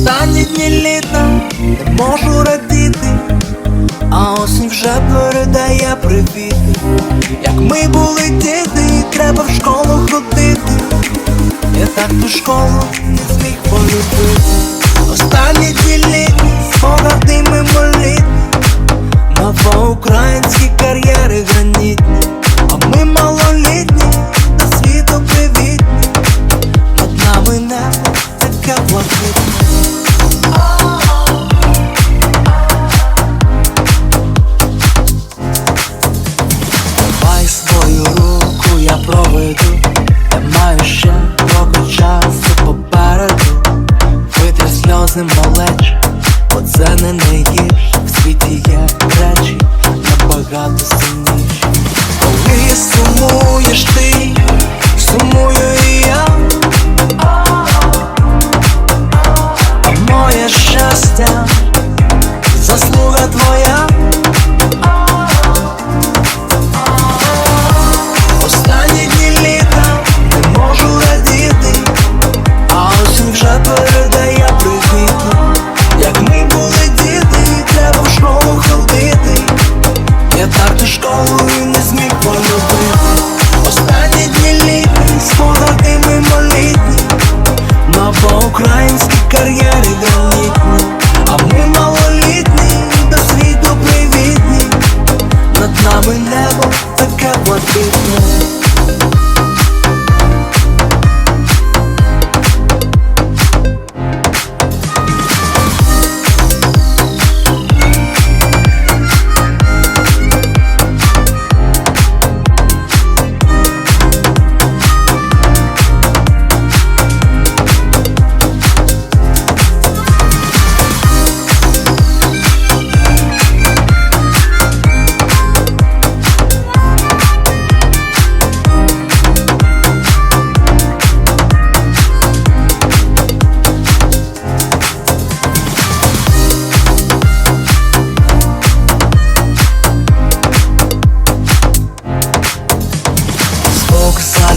Останні дні літа не можу радіти, а осінь вже передає привіти. Як ми були діти, треба в школу ходити. Я так ту школу не зміг полюбити. Останні дні літні, спогади мимолітні Новоукраїнські кар'єри гранітні, ми малолітні, до світу привітні. Над нами небо таке. Проведу, я маю ще трохи часу попереду. Витри сльози малеч, бо це не найгірше. В світі є речі набагато сильніші. Коли сумуєш ти, сумую і я. А моє щастя,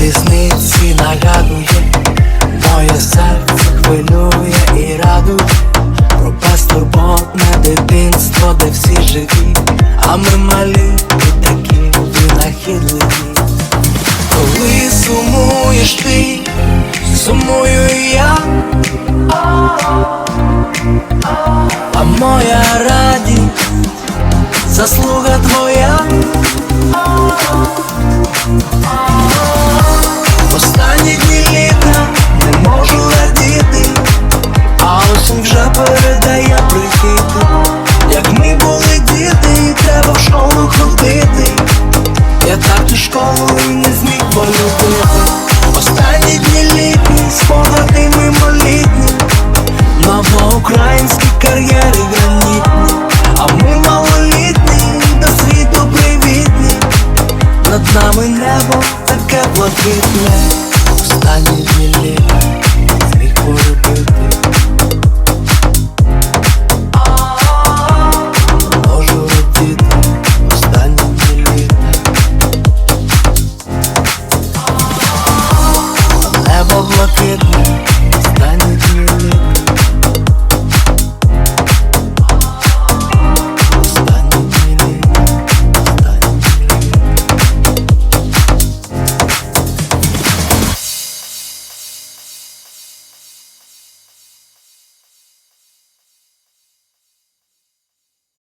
залізниці нагадує, моє серце хвилює і радує Про безтурботне дитинство, де всі живі, а ми малі і такі винахідливі. Коли сумуєш ти, сумую я, а моя радість, заслуга твоя. небо таке блакитне.